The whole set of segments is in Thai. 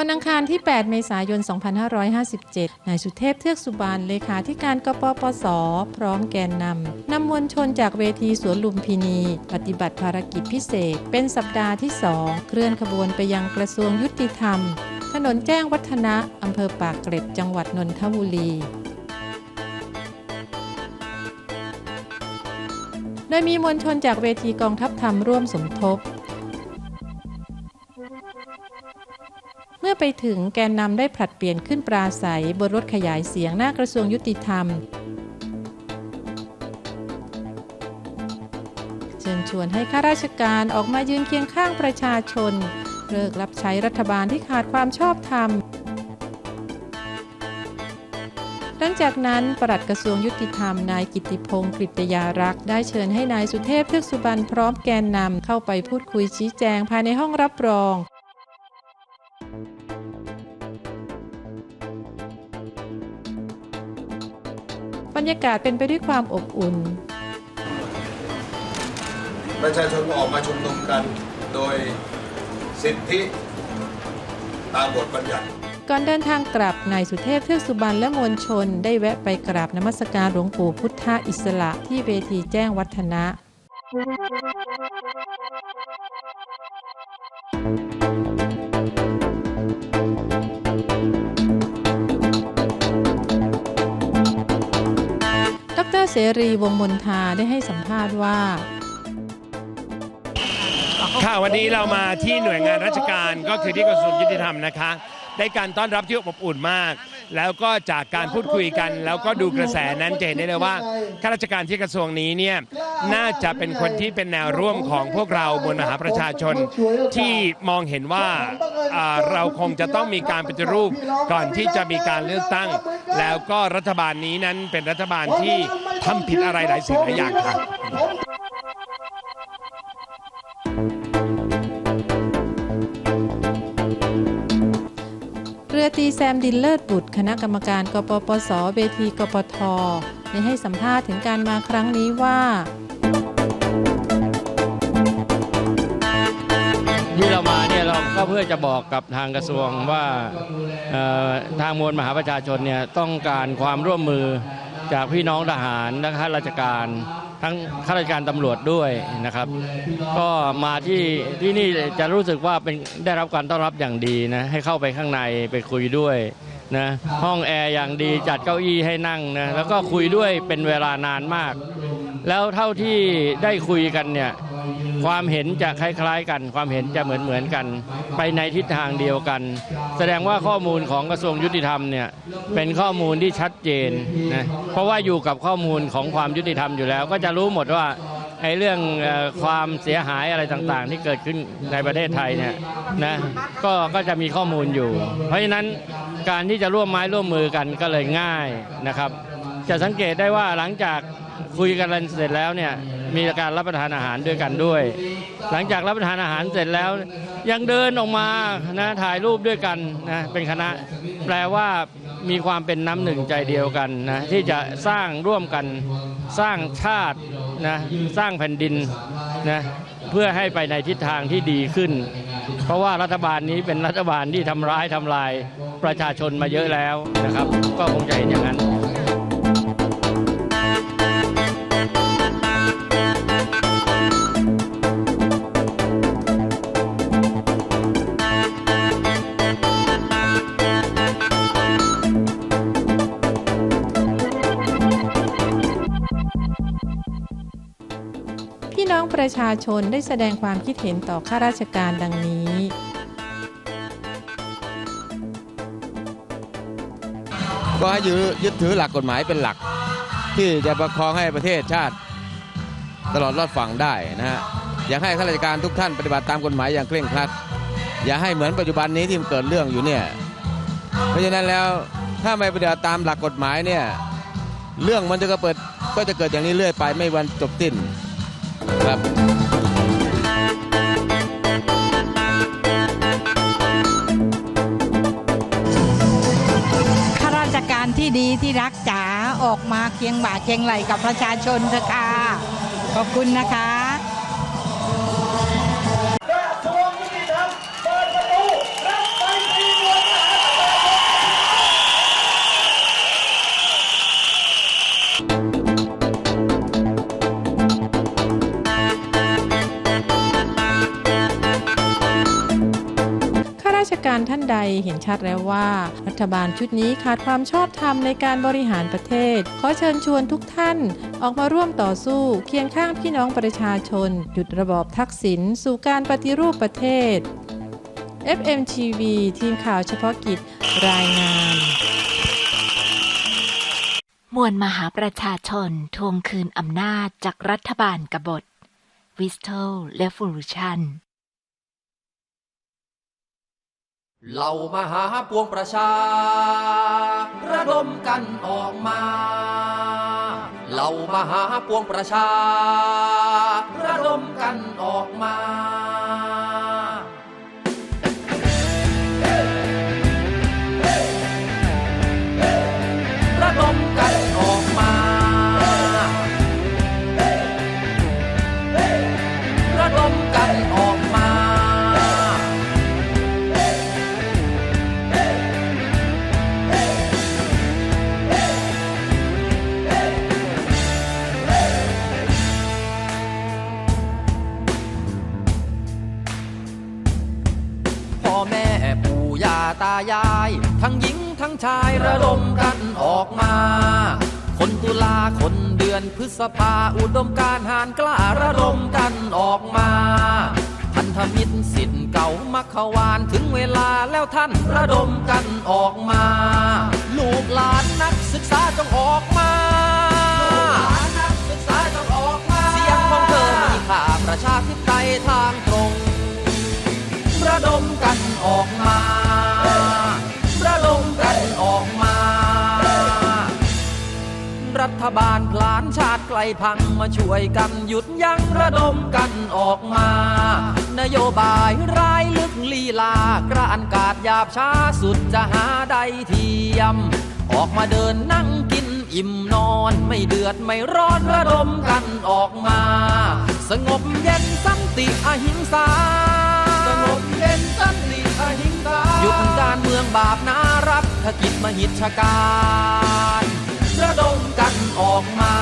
วันอังคารที่ 8 เมษายน 2557 นายสุเทพเทือกสุบานเลขาธิการกปปส พร้อมแกนนำนำมวลชนจากเวทีสวนลุมพินี ปฏิบัติภารกิจพิเศษ เป็นสัปดาห์ที่ 2 เคลื่อนขบวนไปยังกระทรวงยุติธรรม ถนนแจ้งวัฒนะอำเภอปากเกร็ดจังหวัดนนทบุรีโดยมีมวลชนจากเวทีกองทัพธรรมร่วมสมทบ ไปถึงแกนนำได้ผลัดเปลี่ยนขึ้นปราศัยบนรถขยายเสียงหน้ากระทรวงยุติธรรม เชิญชวนให้ข้าราชการออกมายืนเคียงข้างประชาชน เลิกรับใช้รัฐบาลที่ขาดความชอบธรรมหลังจากนั้นปลัดกระทรวงยุติธรรม นายกิตติพงศ์กฤตยารักษ์ได้เชิญให้นายสุเทพเทือกสุบรรณพร้อมแกนนำเข้าไปพูดคุยชี้แจงภายในห้องรับรอง ยากาศเป็นไปด้วยความอบอุ่น ประชาชนก็ออกมาชุมนุมกันโดยสิทธิตามบทบัญญัติก่อนเดินทางกลับนายสุเทพเทือกสุบรรณและมวลชน ได้แวะไปกราบนมัสการหลวงปู่พุทธอิสระที่เวทีแจ้งวัฒนะ ดรเสรีวงมนทาได้ให้สัมภาษณ์ว่าค่ะวันนี้เรามาที่หน่วยงานราชการก็คือที่กระทรวงยุติธรรมนะคะ ได้การต้อนรับที่อบอุ่นมาก แล้วก็จากการพูดคุยกัน แล้วก็ดูกระแสนั้นเห็นได้เลยว่าข้าราชการที่กระทรวงนี้เนี่ยน่าจะเป็นคนที่เป็นแนวร่วมของพวกเรามวลมหาประชาชนที่มองเห็นว่าอ่าเราคงจะต้องมีการปฏิรูปก่อนที่จะมีการเลือกตั้ง แล้วก็รัฐบาลนี้นั้นเป็นรัฐบาลที่ ทำผิดอะไรหลายสิ่งหลายอย่างค่ะเรือตีแซมดินเลิศบุตร คณะกรรมการกปปสเวทีกปทได้ให้สัมภาษณ์ถึงการมาครั้งนี้ว่าที่เรามาเนี่ยเราก็เพื่อจะบอกกับทางกระทรวงว่าทางมวลมหาประชาชนเนี่ยต้องการความร่วมมือ จากพี่น้องทหารและข้าราชการทั้งข้าราชการตำรวจด้วยนะครับ ก็มาที่ที่นี่จะรู้สึกว่าเป็นได้รับการต้อนรับอย่างดีนะให้เข้าไปข้างในไปคุยด้วยนะห้องแอร์อย่างดีจัดเก้าอี้ให้นั่งนะแล้วก็คุยด้วยเป็นเวลานานมาก แล้วเท่าที่ได้คุยกันเนี่ย ความเห็นจะคล้ายๆ กัน ความเห็นจะเหมือนๆกัน ไปในทิศทางเดียวกัน แสดงว่าข้อมูลของกระทรวงยุติธรรมเนี่ยเป็นข้อมูลที่ชัดเจนนะเพราะว่าอยู่กับข้อมูลของความยุติธรรมอยู่แล้ว ก็จะรู้หมดว่าไอ้เรื่องความเสียหายอะไรต่างๆ ที่เกิดขึ้นในประเทศไทยเนี่ยนะก็ก็จะมีข้อมูลอยู่ เพราะฉะนั้นการที่จะร่วมไม้ร่วมมือกันก็เลยง่ายนะครับ จะสังเกตได้ว่าหลังจาก คุยกันเสร็จแล้วเนี่ยมีการรับประทานอาหารด้วยกันด้วย หลังจากรับประทานอาหารเสร็จแล้ว ยังเดินออกมานะถ่ายรูปด้วยกันนะเป็นคณะแปลว่ามีความเป็นน้ำหนึ่งใจเดียวกันนะที่จะสร้างร่วมกันสร้างชาตินะสร้างแผ่นดินนะเพื่อให้ไปในทิศทางที่ดีขึ้น เพราะว่ารัฐบาลนี้เป็นรัฐบาลที่ทำร้ายทำลายประชาชนมาเยอะแล้วนะครับ ก็คงจะเห็นอย่างนั้น องประชาชนได้แสดงความคิดเห็นต่อข้าราชการดังนี้ ก็ให้ยึดยึดถือหลักกฎหมายเป็นหลัก ที่จะประคองให้ประเทศชาติ ตลอดรอดฝั่งได้นะฮะอยากให้ข้าราชการทุกท่านปฏิบัติตามกฎหมายอย่างเคร่งครัด อย่าให้เหมือนปัจจุบันนี้ที่มันเกิดเรื่องอยู่เนี่ยเพราะฉะนั้นแล้วถ้าไม่ปฏิบัติตามหลักกฎหมายเนี่ยเรื่องมันจะก็เปิดก็จะเกิดอย่างนี้เรื่อยไปไม่วันจบสิ้น ครับข้าราชการที่ดีที่รักจ๋าออกมาเคียงบ่าเคียงไหลกับประชาชนเถอะค่ะขอบคุณนะคะ การท่านใดเห็นชัดแล้วว่า รัฐบาลชุดนี้ขาดความชอบธรรมในการบริหารประเทศ ขอเชิญชวนทุกท่านออกมาร่วมต่อสู้เคียงข้างพี่น้องประชาชน หยุดระบอบทักษิณสู่การปฏิรูปประเทศ FMTV ทีมข่าวเฉพาะกิจรายงาน มวลมหาประชาชนทวงคืนอำนาจจากรัฐบาลกบฏวิสโตลและฟูรูชัน เหล่ามหาปวงประชา ระดมกันออกมา เหล่ามหาปวงประชา ระดมกันออกมา คนเดือนพฤษภาอุดมการหานกล้าระดมกันออกมา พันธมิตรสิทธิ์เก่ามัคควานถึงเวลาแล้วท่านระดมกันออกมา ลูกหลานนักศึกษาจงออกมาเสียงของเธอมีค่าประชาธิปไตยทางตรง ระดมกันออกมา รัฐบาลพลานชาติไกลพังมาช่วยกันหยุดยั้งระดมกันออกมา นโยบายร้ายลึกลีลากระอันกาดหยาบช้าสุดจะหาใดเทียม ออกมาเดินนั่งกินอิ่มนอนไม่เดือดไม่ร้อนระดมกันออกมา สงบเย็นสันติอหิงสาสงบเย็นสันติอหิงสาหยุดการเมืองบาปนารัฐกิจมหิชการระดมกัน ออกมา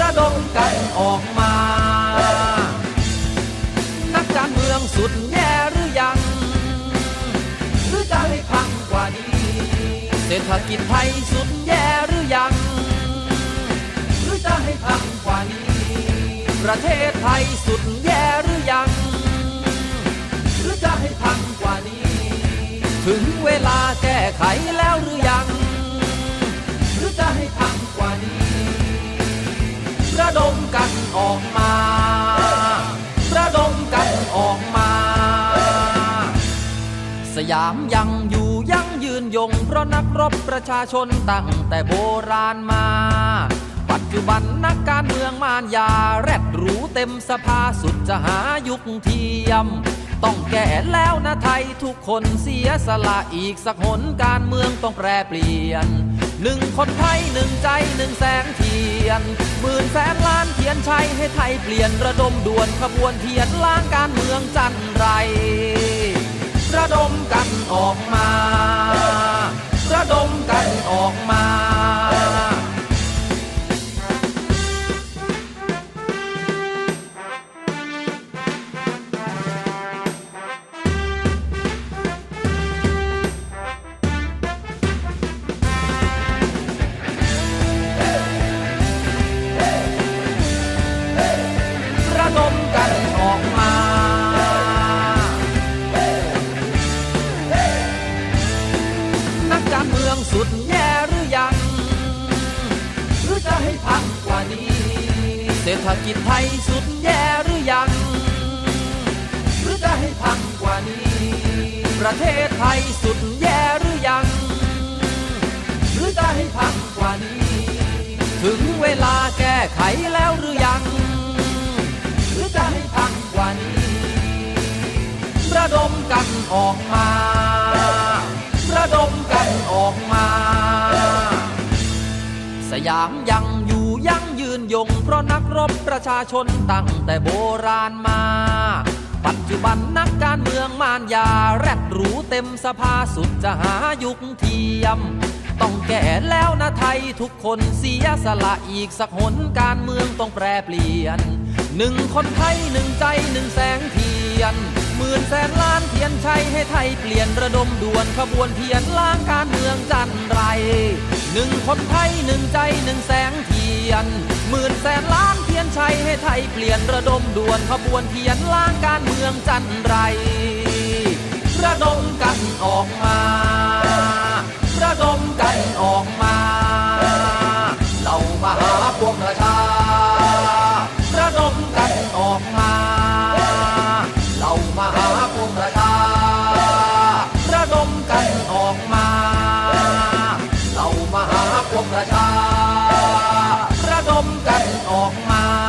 ระดมกันออกมา นักการเมืองสุดแย่หรือยัง หรือจะให้พังกว่านี้ เศรษฐกิจไทยสุดแย่หรือยัง หรือจะให้พังกว่านี้ ประเทศไทยสุดแย่หรือยัง หรือจะให้พังกว่านี้ ถึงเวลาแก้ไขแล้วหรือยัง จะให้พังกว่านี้ ระดมกันออกมา ระดมกันออกมา สยามยังอยู่ยังยืนยง เพราะนักรบประชาชนตั้งแต่โบราณมา ปัจจุบันนักการเมืองมารยา แรดหรูเต็มสภาสุดจะหายุคเทียมต้องแก้แล้วนะไทยทุกคนเสียสละอีกสักหนการเมืองต้องแปรเปลี่ยน หนึ่งคนไทยหนึ่งใจหนึ่งแสงเทียนหมื่นแสนล้านเทียนชัยให้ไทยเปลี่ยนระดมด่วนขบวนเทียนล้างการเมืองจันไร กิจไทยสุดแย่หรือยัง หรือจะให้พังกว่านี้ ประเทศไทยสุดแย่หรือยัง หรือจะให้พังกว่านี้ ถึงเวลาแก้ไขแล้วหรือยัง หรือจะให้พังกว่านี้ระดมกันออกมาระดมกันออกมา สยามยัง นยง เพราะนักรบประชาชนตั้งแต่โบราณมา ปัจจุบันนักการเมืองมารยา แรดหรูเต็มสภาสุดจะหายุคเทียม ต้องแก่แล้วนะไทยทุกคนเสียสละอีกสักหนการเมืองต้องแปรเปลี่ยนหนึ่งคนไทยหนึ่งใจหนึ่งแสงเทียนหมื่นแสนล้านเทียนชัยให้ไทยเปลี่ยนระดมด่วนขบวนเทียนล้างการเมืองจันไรหนึ่งคนไทยหนึ่งใจหนึ่งแสงเทียน หมื่นแสนล้านเทียนชัยให้ไทยเปลี่ยนระดมด่วนขบวนเทียนล้างการเมืองจันไร ระดมกันออกมา ออกมา